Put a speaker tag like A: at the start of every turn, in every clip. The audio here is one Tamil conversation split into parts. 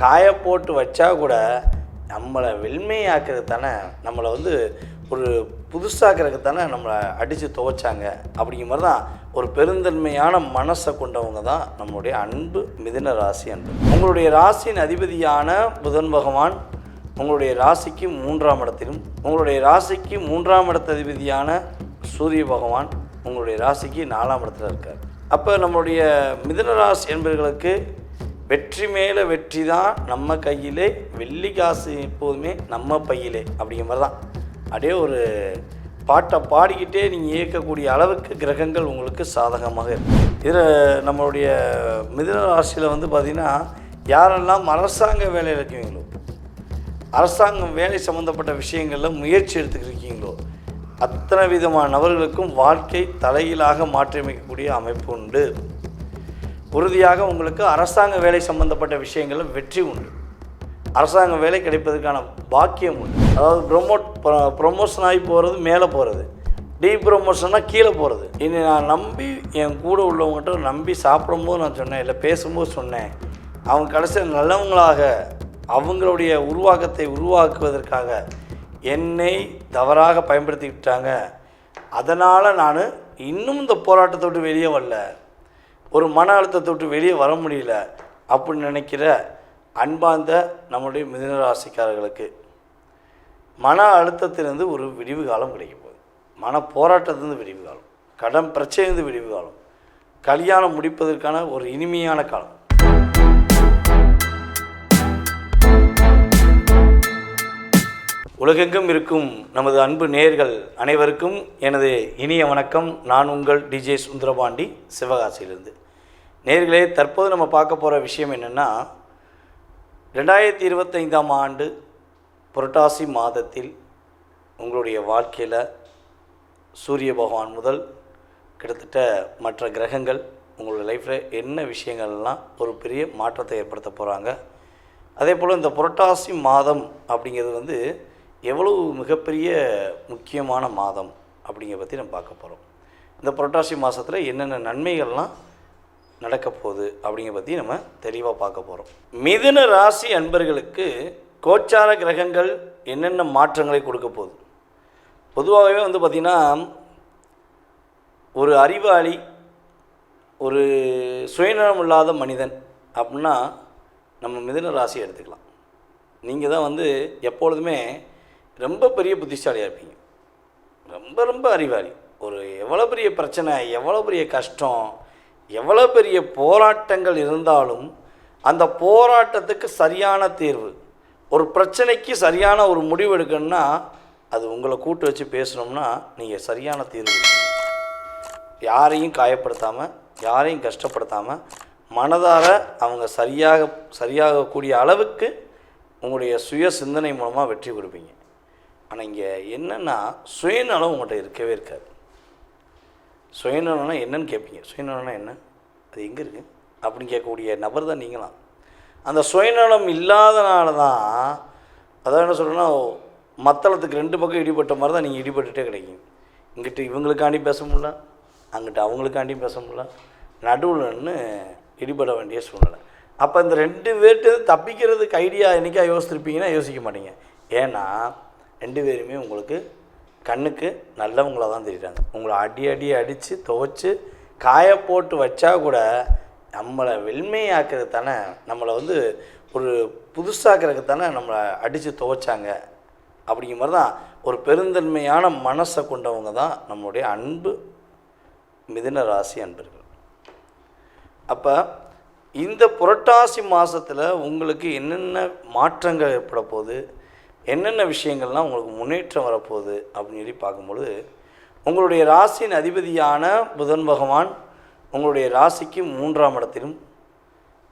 A: காய போட்டு வச்சா கூட நம்மளை வெண்மையாக்குறது தானே நம்மளை வந்து ஒரு புதுசாக்கிறதுக்கு தானே நம்மளை அடித்து துவைச்சாங்க. அப்படிங்கிற மாதிரி தான் ஒரு பெருந்தன்மையான மனசை கொண்டவங்க தான் நம்மளுடைய அன்பு மிதுன ராசி அன்பு. உங்களுடைய ராசியின் அதிபதியான புதன் பகவான் உங்களுடைய ராசிக்கு மூன்றாம் இடத்திலும் உங்களுடைய ராசிக்கு மூன்றாம் இடத்த அதிபதியான சூரிய பகவான் உங்களுடைய ராசிக்கு நாலாம் இடத்துல இருக்கார். அப்போ நம்மளுடைய மிதன ராசி என்பவர்களுக்கு வெற்றி மேலே வெற்றி தான் நம்ம கையிலே வெள்ளி காசு எப்போதுமே நம்ம பையிலே அப்படிங்கிற மாதிரி தான். அப்படியே ஒரு பாட்டை பாடிக்கிட்டே நீங்கள் இயக்கக்கூடிய அளவுக்கு கிரகங்கள் உங்களுக்கு சாதகமாக இருக்கும் இதில் நம்மளுடைய மிதுன ராசியில் வந்து பார்த்திங்கன்னா யாரெல்லாம் அரசாங்க வேலையில் இருக்கீங்களோ அரசாங்கம் வேலை சம்மந்தப்பட்ட விஷயங்களில் முயற்சி எடுத்துக்கிருக்கீங்களோ அத்தனை விதமான நபர்களுக்கும் வாழ்க்கை தலையிலாக மாற்றியமைக்கக்கூடிய அமைப்பு உண்டு. உறுதியாக உங்களுக்கு அரசாங்க வேலை சம்பந்தப்பட்ட விஷயங்களில் வெற்றி உண்டு. அரசாங்க வேலை கிடைப்பதற்கான பாக்கியம் உண்டு. அதாவது ப்ரொமோட் ப்ரொமோஷன் ஆகி போகிறது மேலே போகிறது டீ ப்ரொமோஷன்னா கீழே போகிறது இனி நான் நம்பி என் கூட உள்ளவங்ககிட்ட நம்பி சாப்பிடும்போது நான் சொன்னேன் இல்லை பேசும்போது சொன்னேன். அவங்க கடைசியில் நல்லவங்களாக அவங்களுடைய உருவாக்கத்தை உருவாக்குவதற்காக என்னை தவறாக பயன்படுத்திக்கிட்டாங்க. அதனால் நான் இன்னும் இந்த போராட்டத்தை விட்டு வெளியே வரல. ஒரு மன அழுத்தத்தை விட்டு வெளியே வர முடியல அப்படின்னு நினைக்கிற அன்பார்ந்த நம்முடைய மிதனராசிக்காரர்களுக்கு மன அழுத்தத்திலிருந்து ஒரு விடிவு காலம் கிடைக்க போகுது. மன போராட்டத்திலிருந்து விடிவு காலம். கடன் பிரச்சனையிலிருந்து விடிவு காலம். கல்யாணம் முடிப்பதற்கான ஒரு இனிமையான காலம். உலகெங்கும் இருக்கும் நமது அன்பு நேயர்கள் அனைவருக்கும் எனது இனிய வணக்கம். நான் உங்கள் டிஜே சுந்தரபாண்டி சிவகாசியிலிருந்து. நேர்களே தற்போது நம்ம பார்க்க போகிற விஷயம் என்னென்னா ரெண்டாயிரத்தி இருபத்தைந்தாம் ஆண்டு புரட்டாசி மாதத்தில் உங்களுடைய வாழ்க்கையில் சூரிய பகவான் முதல் கிட்டத்தட்ட மற்ற கிரகங்கள் உங்களோட லைஃப்பில் என்ன விஷயங்கள்லாம் ஒரு பெரிய மாற்றத்தை ஏற்படுத்த போகிறாங்க அதே போல் இந்த புரட்டாசி மாதம் அப்படிங்கிறது வந்து எவ்வளவு மிகப்பெரிய முக்கியமான மாதம் அப்படிங்கிறத பற்றி நம்ம பார்க்க போகிறோம் இந்த புரட்டாசி மாதத்தில் என்னென்ன நன்மைகள்லாம் நடக்க போகுது அப்படிங்கிற பற்றி நம்ம தெளிவாக பார்க்க போகிறோம் மிதுன ராசி அன்பர்களுக்கு கோச்சார கிரகங்கள் என்னென்ன மாற்றங்களை கொடுக்க போகுது? பொதுவாகவே வந்து பார்த்திங்கன்னா ஒரு அறிவாளி ஒரு சுயநலம் இல்லாத மனிதன் அப்படின்னா நம்ம மிதுன ராசியை எடுத்துக்கலாம். நீங்கள் தான் வந்து எப்பொழுதுமே ரொம்ப பெரிய புத்திசாலியாக இருப்பீங்க. ரொம்ப ரொம்ப அறிவாளி. ஒரு எவ்வளோ பெரிய பிரச்சனை எவ்வளோ பெரிய கஷ்டம் எவ்வளோ பெரிய போராட்டங்கள் இருந்தாலும் அந்த போராட்டத்துக்கு சரியான தீர்வு ஒரு பிரச்சனைக்கு சரியான ஒரு முடிவு எடுக்கணும்னா அது உங்களை கூட்டு வச்சு பேசணும்னா நீங்கள் சரியான தீர்வு யாரையும் காயப்படுத்தாமல் யாரையும் கஷ்டப்படுத்தாமல் மனதார அவங்க சரியாக சரியாகக்கூடிய அளவுக்கு உங்களுடைய சுய சிந்தனை மூலமாக வெற்றி கொடுப்பீங்க. ஆனால் இங்கே என்னென்னா சுயநலம் உங்கள்கிட்ட இருக்கவே இருக்காது. சுயநலம்னா என்னன்னு கேட்பீங்க. சுயநலம்னா என்ன? அது எங்கே இருக்குது அப்படின்னு கேட்கக்கூடிய நபர் தான் நீங்களாம். அந்த சுயநலம் இல்லாதனால தான் அதான் என்ன சொல்கிறேன்னா மத்தளத்துக்கு ரெண்டு பக்கம் இடிபட்ட மாதிரி தான் நீங்கள் இடிபட்டுட்டே கிடைக்கும் இங்கிட்டு இவங்களுக்காண்டி பேச முடியல அங்கிட்டு அவங்களுக்காண்டியும் பேச முடியல நடுவில் நின்று இடிபட வேண்டிய சூழ்நிலை. அப்போ இந்த ரெண்டு பேர்ட்டு தப்பிக்கிறதுக்கு ஐடியா என்னைக்கா யோசிச்சிருப்பீங்கன்னா யோசிக்க மாட்டீங்க. ஏன்னா ரெண்டு பேருமே உங்களுக்கு கண்ணுக்கு நல்லவங்களாக தான் தெரியுறாங்க. உங்களை அடி அடி அடித்து துவைச்சி காய போட்டு வச்சா கூட நம்மளை வெண்மையாக்குறது தானே நம்மளை வந்து ஒரு புதுசாக்கிறதுக்கு தானே நம்மளை அடித்து துவைச்சாங்க. அப்படிங்கிற மாதிரி தான் ஒரு பெருந்தன்மையான மனசை கொண்டவங்க தான் நம்மளுடைய அன்பு மிதுன ராசி அன்பர்கள். அப்போ இந்த புரட்டாசி மாதத்தில் உங்களுக்கு என்னென்ன மாற்றங்கள் ஏற்பட போகுது? என்னென்ன விஷயங்கள்லாம் உங்களுக்கு முன்னேற்றம் வரப்போகுது அப்படின்னு சொல்லி பார்க்கும்பொழுது உங்களுடைய ராசியின் அதிபதியான புதன் பகவான் உங்களுடைய ராசிக்கு மூன்றாம் இடத்திலும்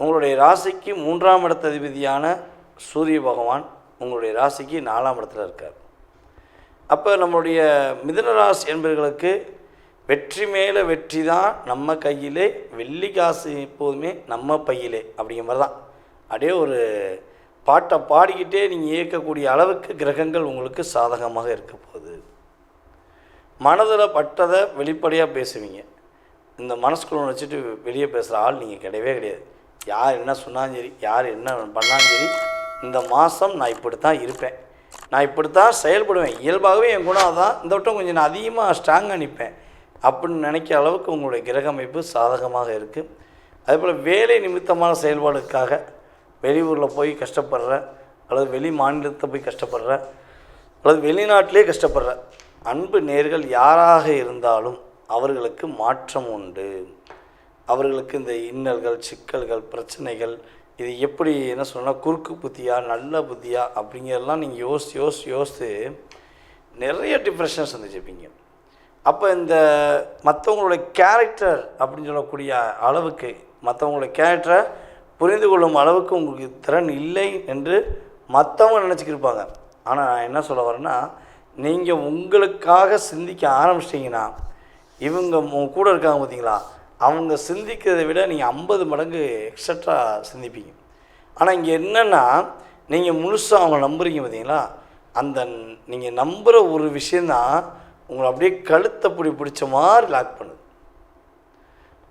A: உங்களுடைய ராசிக்கு மூன்றாம் இடத்த அதிபதியான சூரிய பகவான் உங்களுடைய ராசிக்கு நாலாம் இடத்துல இருக்கார். அப்போ நம்மளுடைய மிதன ராசி என்பவர்களுக்கு வெற்றி மேலே வெற்றி தான் நம்ம கையிலே வெள்ளி காசு எப்போதுமே நம்ம பையிலே அப்படிங்கிற மாதிரி தான். அப்படியே ஒரு பாட்டை பாடிக்கிட்டே நீங்கள் இயக்கக்கூடிய அளவுக்கு கிரகங்கள் உங்களுக்கு சாதகமாக இருக்க போகுது. மனதில் பட்டதை வெளிப்படையாக பேசுவீங்க. இந்த மனசுக்குள்ள வச்சுட்டு வெளியே பேசுகிற ஆள் நீங்கள் கிடையவே கிடையாது. யார் என்ன சொன்னாலும் சரி யார் என்ன பண்ணாலும் சரி இந்த மாதம் நான் இப்படி தான் இருப்பேன். நான் இப்படி தான் செயல்படுவேன். இயல்பாகவே என் குணம் அதான். இந்த வட்டம் கொஞ்சம் நான் அதிகமாக ஸ்ட்ராங்காக நிற்பேன் அப்படின்னு நினைக்கிற அளவுக்கு உங்களுடைய கிரக அமைப்பு சாதகமாக இருக்குது அதே போல் வேலை நிமித்தமான செயல்பாடுக்காக வெளியூரில் போய் கஷ்டப்படுற அல்லது வெளி மாநிலத்தை போய் கஷ்டப்படுற அல்லது வெளிநாட்டிலே கஷ்டப்படுற அன்பு நேர்கள் யாராக இருந்தாலும் அவர்களுக்கு மாற்றம் உண்டு. அவர்களுக்கு இந்த இன்னல்கள் சிக்கல்கள் பிரச்சனைகள் இது எப்படி என்ன சொல்லணும்னா குறுக்கு புத்தியா நல்ல புத்தியா அப்படிங்கிறதெல்லாம் நீங்கள் யோசிச்சு யோசிச்சு யோசித்து நிறைய டிப்ரெஷன் சந்திச்சிருப்பீங்க அப்போ இந்த மற்றவங்களோட கேரக்டர் அப்படின்னு சொல்லக்கூடிய அளவுக்கு மற்றவங்களோட கேரக்டரை புரிந்து கொள்ளும் அளவுக்கு உங்களுக்கு திறன் இல்லை என்று மற்றவங்க நினச்சிக்கிருப்பாங்க. ஆனால் நான் என்ன சொல்ல வரேன்னா நீங்கள் உங்களுக்காக சிந்திக்க ஆரம்பிச்சிட்டிங்கன்னா இவங்க உங்க கூட இருக்காங்க பார்த்தீங்களா அவங்க சிந்திக்கிறதை விட நீங்கள் ஐம்பது மடங்கு எக்ஸட்ரா சிந்திப்பீங்க. ஆனால் இங்கே என்னென்னா நீங்கள் முழுசாக அவங்க நம்புறீங்க பார்த்தீங்களா அந்த நீங்கள் நம்புகிற ஒரு விஷயந்தான் உங்களை அப்படியே கழுத்தை பிடி பிடிச்ச மாதிரி லாக் பண்ணுது.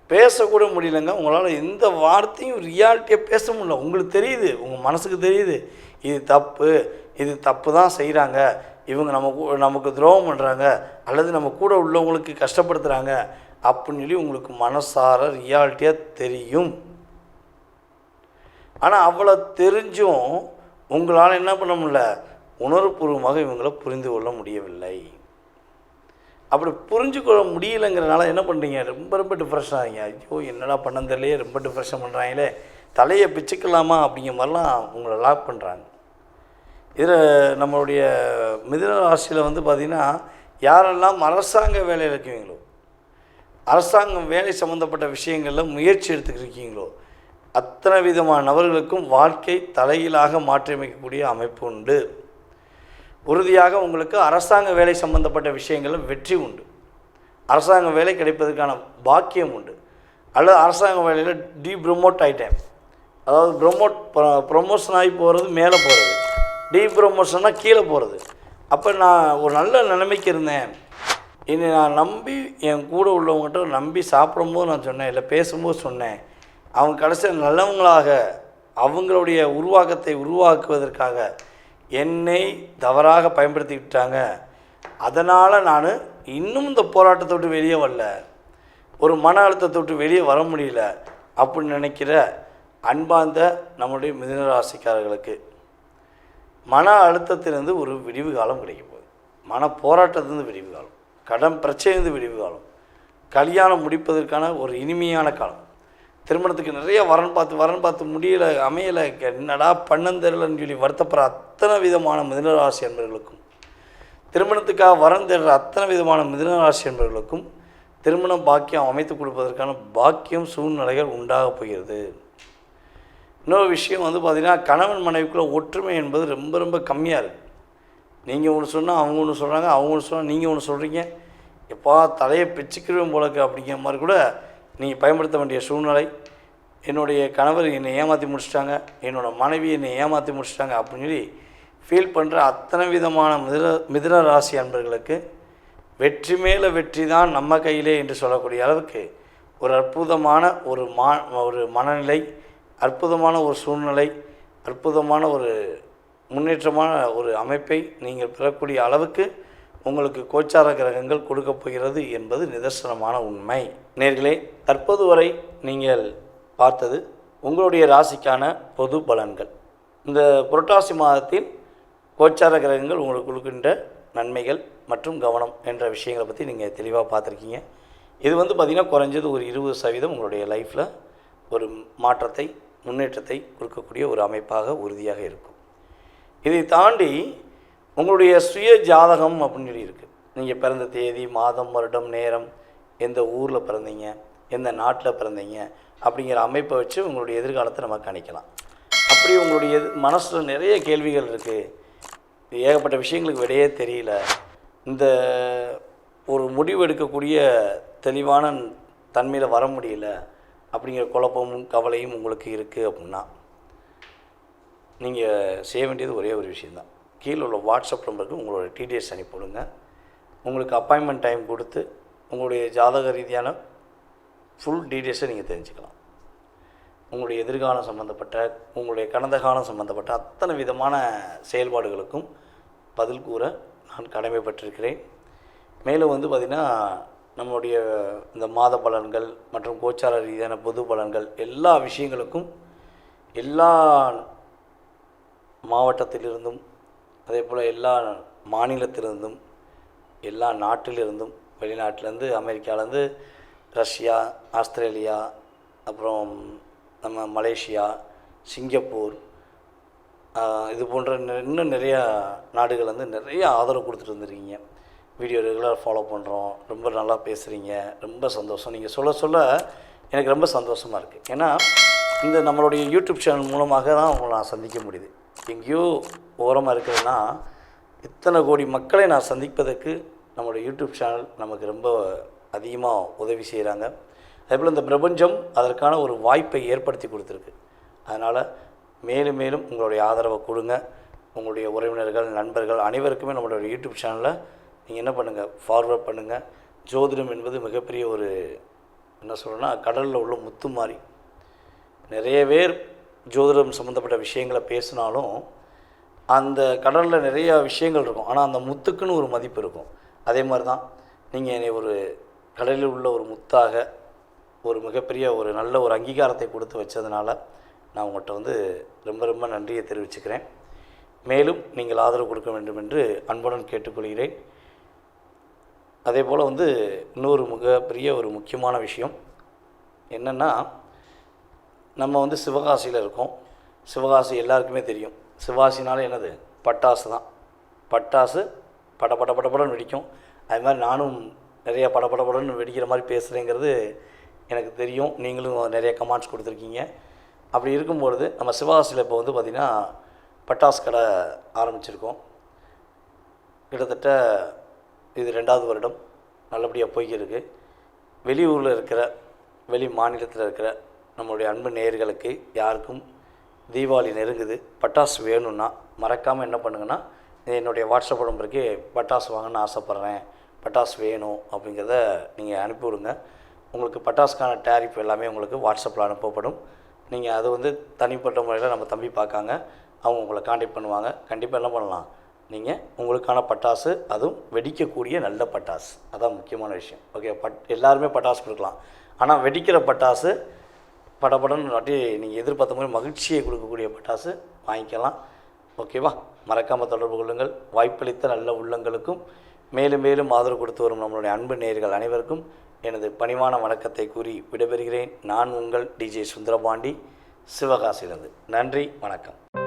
A: பேசக்கூட முடியலங்க. உங்களால் எந்த வார்த்தையும் ரியாலிட்டியாக பேச முடியல. உங்களுக்கு தெரியுது உங்கள் மனசுக்கு தெரியுது. இது தப்பு இது தப்பு தான் செய்கிறாங்க இவங்க நம்ம கூ- நமக்கு துரோகம் பண்ணுறாங்க அல்லது நம்ம கூட உள்ளவங்களுக்கு கஷ்டப்படுத்துகிறாங்க அப்படின்னு சொல்லி உங்களுக்கு மனசார ரியாலிட்டியாக தெரியும். ஆனால் அவ்வளோ தெரிஞ்சும் உங்களால் என்ன பண்ண முடியல? உணர்வுபூர்வமாக இவங்களை புரிந்து கொள்ள முடியவில்லை. அப்படி புரிஞ்சுக்கொள்ள முடியலைங்கிறனால என்ன பண்ணுறீங்க ரொம்ப ரொம்ப டிப்ரெஷன் ஆகிறீங்க. ஐயோ என்னடா பண்ண தெரியலையே ரொம்ப டிப்ரெஷன் பண்ணுறாங்களே தலையை பிச்சுக்கலாமா அப்படிங்கிற மாதிரிலாம் உங்களை லாக் பண்ணுறாங்க இதில் நம்மளுடைய மிதுன ராசியில் வந்து பார்த்திங்கன்னா யாரெல்லாம் அரசாங்க வேலையில் இருக்கீங்களோ அரசாங்கம் வேலை சம்மந்தப்பட்ட விஷயங்களில் முயற்சி எடுத்துக்கிருக்கீங்களோ அத்தனை விதமான நபர்களுக்கும் வாழ்க்கை தலையிலாக மாற்றியமைக்கக்கூடிய அமைப்பு உண்டு. உறுதியாக உங்களுக்கு அரசாங்க வேலை சம்பந்தப்பட்ட விஷயங்களில் வெற்றி உண்டு. அரசாங்க வேலை கிடைப்பதற்கான பாக்கியம் உண்டு. அல்லது அரசாங்க வேலையில் டி ப்ரொமோட் ஆகிட்டேன் அதாவது ப்ரொமோட் ப்ரொமோஷன் ஆகி போகிறது மேலே போகிறது டி ப்ரொமோஷன்னா கீழே போகிறது அப்போ நான் ஒரு நல்ல நிலைமைக்கு இருந்தேன். இனி நான் நம்பி என் கூட உள்ளவங்ககிட்ட நம்பி சாப்பிடும்போது நான் சொன்னேன் இல்லை பேசும்போது சொன்னேன். அவங்க கடைசியில் நல்லவங்களாக அவங்களுடைய உருவாக்கத்தை உருவாக்குவதற்காக என்னை தவறாக பயன்படுத்திக்கிட்டாங்க. அதனால் நான் இன்னும் இந்த போராட்டத்தை விட்டு வெளியே வரல. ஒரு மன அழுத்தத்தை விட்டு வெளியே வர முடியல அப்படின்னு நினைக்கிற அன்பார்ந்த நம்முடைய மிதனராசிக்காரர்களுக்கு மன அழுத்தத்திலிருந்து ஒரு விடிவு காலம் கிடைக்க போகுது. மன போராட்டத்திலிருந்து விடிவு காலம். கடன் பிரச்சனையிலிருந்து விடிவு காலம். கல்யாணம் முடிப்பதற்கான ஒரு இனிமையான காலம். திருமணத்துக்கு நிறைய வரன் பார்த்து வரன் பார்த்து முடியலை அமையலை. என்னடா பண்ணம் தெரியலன்னு சொல்லி வருத்தப்படுற அத்தனை விதமான மிதனராசி என்பவர்களுக்கும் திருமணத்துக்காக வரன் தேடுற அத்தனை விதமான மிதனராசி என்பவர்களுக்கும் திருமண பாக்கியம் அமைத்து கொடுப்பதற்கான பாக்கியம் சூழ்நிலைகள் உண்டாக போகிறது. இன்னொரு விஷயம் வந்து பார்த்திங்கன்னா கணவன் மனைவிக்குள்ள ஒற்றுமை என்பது ரொம்ப ரொம்ப கம்மியாக இருக்குது நீங்கள் ஒன்று சொன்னால் அவங்க ஒன்று சொல்கிறாங்க அவங்க ஒன்று சொன்னால் நீங்கள் ஒன்று சொல்கிறீங்க எப்பா தலையை பிச்சுக்கிறவன் போலக்கு அப்படிங்கிற மாதிரி கூட நீங்கள் பயன்படுத்த வேண்டிய சூழ்நிலை என்னுடைய கணவர் என்னை ஏமாற்றி முடிச்சிட்டாங்க என்னோடய மனைவி என்னை ஏமாற்றி முடிச்சிட்டாங்க அப்படின்னு சொல்லி ஃபீல் பண்ணுற அத்தனை விதமான மிதிர மிதுன ராசி அன்பர்களுக்கு வெற்றி மேலே வெற்றி தான் நம்ம கையிலே என்று சொல்லக்கூடிய அளவுக்கு ஒரு அற்புதமான ஒரு மா ஒரு மனநிலை அற்புதமான ஒரு சூழ்நிலை அற்புதமான ஒரு முன்னேற்றமான ஒரு அமைப்பை நீங்கள் பெறக்கூடிய அளவுக்கு உங்களுக்கு கோச்சார கிரகங்கள் கொடுக்கப் போகிறது என்பது நிதர்சனமான உண்மை. நேர்களே தற்போது வரை நீங்கள் பார்த்தது உங்களுடைய ராசிக்கான பொது பலன்கள். இந்த புரட்டாசி மாதத்தில் கோச்சார கிரகங்கள் உங்களுக்கு கொடுக்கின்ற நன்மைகள் மற்றும் கவனம் என்ற விஷயங்களை பற்றி நீங்கள் தெளிவாக பார்த்துருக்கீங்க. இது வந்து பார்த்திங்கன்னா குறைஞ்சது ஒரு இருபது சதவீதம் உங்களுடைய லைஃப்பில் ஒரு மாற்றத்தை முன்னேற்றத்தை கொடுக்கக்கூடிய ஒரு அமைப்பாக உறுதியாக இருக்கும். இதை தாண்டி உங்களுடைய சுய ஜாதகம் அப்படின்னு சொல்லி இருக்குது நீங்கள் பிறந்த தேதி மாதம் வருடம் நேரம் எந்த ஊரில் பிறந்தீங்க எந்த நாட்டில் பிறந்தீங்க அப்படிங்கிற அமைப்பை வச்சு உங்களுடைய எதிர்காலத்தை நம்ம கணிக்கலாம். அப்படி உங்களுடைய மனசில் நிறைய கேள்விகள் இருக்குது ஏகப்பட்ட விஷயங்களுக்கு விடையே தெரியல. இந்த ஒரு முடிவு எடுக்கக்கூடிய தெளிவான தன்மையில் வர முடியல. அப்படிங்கிற குழப்பமும் கவலையும் உங்களுக்கு இருக்குது அப்படின்னா நீங்கள் செய்ய வேண்டியது ஒரே ஒரு விஷயந்தான் கீழே உள்ள வாட்ஸ்அப் நம்பருக்கு உங்களோட டீட்டெயில்ஸ் அனுப்பிவிடுங்க. உங்களுக்கு அப்பாயின்மெண்ட் டைம் கொடுத்து உங்களுடைய ஜாதக ரீதியான ஃபுல் டீட்டெயில்ஸை நீங்கள் தெரிஞ்சுக்கலாம். உங்களுடைய எதிர்காலம் சம்மந்தப்பட்ட உங்களுடைய கடந்த காலம் சம்மந்தப்பட்ட அத்தனை விதமான செயல்பாடுகளுக்கும் பதில் கூற நான் கடமைப்பட்டிருக்கிறேன். மேலும் வந்து பார்த்திங்கன்னா நம்மளுடைய இந்த மாத பலன்கள் மற்றும் கோச்சார ரீதியான பொது பலன்கள் எல்லா விஷயங்களுக்கும் எல்லா மாவட்டத்திலிருந்தும் அதே போல் எல்லா மாநிலத்திலிருந்தும் எல்லா நாட்டிலிருந்தும் வெளிநாட்டிலேருந்து அமெரிக்காவிலேருந்து ரஷ்யா ஆஸ்திரேலியா அப்புறம் நம்ம மலேசியா சிங்கப்பூர் இது போன்ற இன்னும் நிறையா நாடுகள் வந்து நிறைய ஆதரவு கொடுத்துட்டு வந்துருக்கீங்க. வீடியோ ரெகுலராக ஃபாலோ பண்ணுறோம் ரொம்ப நல்லா பேசுகிறீங்க ரொம்ப சந்தோஷம். நீங்கள் சொல்ல சொல்ல எனக்கு ரொம்ப சந்தோஷமாக இருக்குது ஏன்னா இந்த நம்மளுடைய யூடியூப் சேனல் மூலமாக தான் உங்களை நான் சந்திக்க முடியுது. எங்கேயோ ஓரமாக இருக்கிறதுனா இத்தனை கோடி மக்களை நான் சந்திப்பதற்கு நம்மளுடைய யூடியூப் சேனல் நமக்கு ரொம்ப அதிகமாக உதவி செய்கிறாங்க அதேபோல் இந்த பிரபஞ்சம் அதற்கான ஒரு வாய்ப்பை ஏற்படுத்தி கொடுத்துருக்கு. அதனால் மேலும் மேலும் உங்களுடைய ஆதரவை கொடுங்க. உங்களுடைய உறவினர்கள் நண்பர்கள் அனைவருக்குமே நம்மளுடைய யூடியூப் சேனலில் நீங்கள் என்ன பண்ணுங்கள் ஃபார்வர்ட் பண்ணுங்கள் ஜோதிடம் என்பது மிகப்பெரிய ஒரு என்ன சொல்கிறேன்னா கடலில் உள்ள முத்து மாதிரி நிறைய பேர் ஜோதிடம் சம்மந்தப்பட்ட விஷயங்களை பேசினாலும் அந்த கடலில் நிறையா விஷயங்கள் இருக்கும். ஆனால் அந்த முத்துக்குன்னு ஒரு மதிப்பு இருக்கும். அதே மாதிரி தான் நீங்கள் என்னை ஒரு கடலில் உள்ள ஒரு முத்தாக ஒரு மிகப்பெரிய ஒரு நல்ல ஒரு அங்கீகாரத்தை கொடுத்து வச்சதுனால நான் உங்கள்கிட்ட வந்து ரொம்ப ரொம்ப நன்றியை தெரிவிச்சுக்கிறேன். மேலும் நீங்கள் ஆதரவு கொடுக்க வேண்டும் என்று அன்புடன் கேட்டுக்கொள்கிறேன். அதே போல் வந்து இன்னொரு மிகப்பெரிய ஒரு முக்கியமான விஷயம் என்னென்னா நம்ம வந்து சிவகாசியில் இருக்கோம். சிவகாசி எல்லாருக்குமே தெரியும். சிவகாசினாலே என்னது? பட்டாசு தான். பட்டாசு பட பட பட வெடிக்கும். அது மாதிரி நானும் நிறைய பட பட வெடிக்கிற மாதிரி பேசுகிறேங்கிறது எனக்கு தெரியும். நீங்களும் நிறைய கமெண்ட்ஸ் கொடுத்துருக்கீங்க. அப்படி இருக்கும்பொழுது நம்ம சிவகாசியில் இப்போ வந்து பார்த்திங்கன்னா பட்டாசு கடை ஆரம்பிச்சிருக்கோம். கிட்டத்தட்ட இது ரெண்டாவது வருடம். நல்லபடியாக போய்க்கிருக்கு. வெளியூரில் இருக்கிற வெளி மாநிலத்தில் இருக்கிற நம்மளுடைய அன்பு நேயர்களுக்கு யாருக்கும் தீபாவளி நெருங்குது பட்டாசு வேணும்னா மறக்காமல் என்ன பண்ணுங்கன்னா என்னுடைய வாட்ஸ்அப் நம்பருக்கு பட்டாசு வாங்கணும்னு ஆசைப்பட்றேன் பட்டாசு வேணும் அப்படிங்கிறத நீங்கள் அனுப்பிவிடுங்க. உங்களுக்கு பட்டாசுக்கான டேரிஃப் எல்லாமே உங்களுக்கு வாட்ஸ்அப்பில் அனுப்பப்படும். நீங்கள் அது வந்து தனிப்பட்ட முறையில் நம்ம தம்பி பார்க்காங்க அவங்க உங்களை காண்டாக்ட் பண்ணுவாங்க. கண்டிப்பாக என்ன பண்ணலாம்? நீங்கள் உங்களுக்கான பட்டாசு அதுவும் வெடிக்கக்கூடிய நல்ல பட்டாசு. அதான் முக்கியமான விஷயம். ஓகே பட் எல்லாருமே பட்டாசு கொடுக்கலாம். ஆனால் வெடிக்கிற பட்டாசு படபடன்னு அப்படியே நீங்கள் எதிர்பார்த்த மாதிரி மகிழ்ச்சியை கொடுக்கக்கூடிய பட்டாசு வாங்கிக்கலாம். ஓகேவா? மறக்காமல் தொடர்பு கொள்ளுங்கள். வாய்ப்பளித்த நல்ல உள்ளங்களுக்கும் மேலும் மேலும் ஆதரவு கொடுத்து வரும் நம்மளுடைய அன்பு நேர்கள் அனைவருக்கும் எனது பணிவான வணக்கத்தை கூறி விடைபெறுகிறேன். நான் உங்கள் டிஜே சுந்தரபாண்டி. சிவகாசிலிருந்து நன்றி வணக்கம்.